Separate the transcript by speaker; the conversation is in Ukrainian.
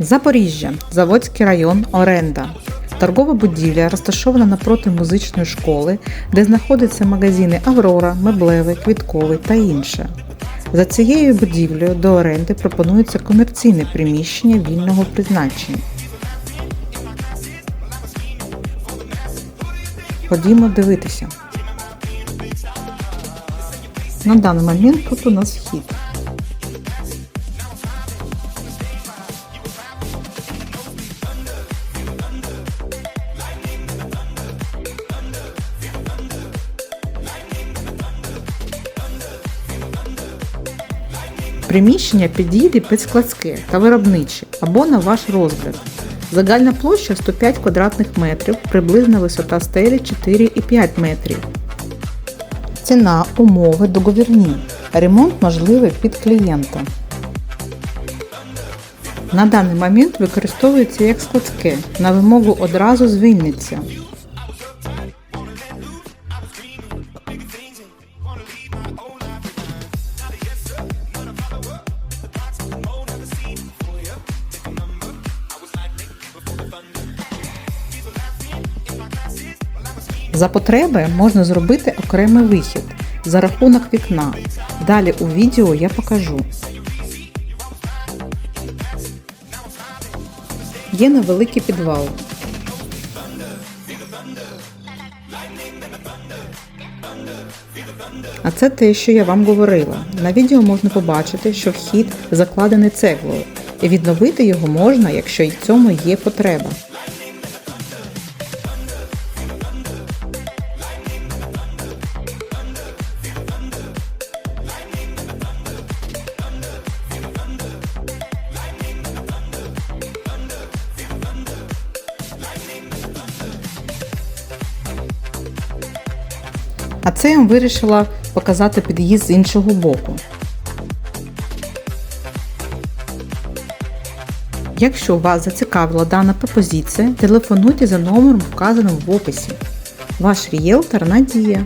Speaker 1: Запоріжжя, Заводський район, оренда. Торгова будівля розташована напроти музичної школи, де знаходяться магазини Аврора, Меблевий, Квітковий та інше. За цією будівлею до оренди пропонується комерційне приміщення вільного призначення. Ходімо дивитися. На даний момент тут у нас вхід. Приміщення підійде під складське та виробниче або на ваш розгляд. Загальна площа 105 квадратних метрів, приблизна висота стелі 4,5 метрів. Ціна, умови договірні. Ремонт можливий під клієнта. На даний момент використовується як складське. На вимогу одразу звільниться. За потреби можна зробити окремий вихід за рахунок вікна. Далі у відео я покажу. Є невеликий підвал. А це те, що я вам говорила. На відео можна побачити, що вхід закладений цеглою, і відновити його можна, якщо й цьому є потреба. А це я вам вирішила показати під'їзд з іншого боку. Якщо вас зацікавила дана пропозиція, телефонуйте за номером, вказаним в описі. Ваш рієлтор Надія.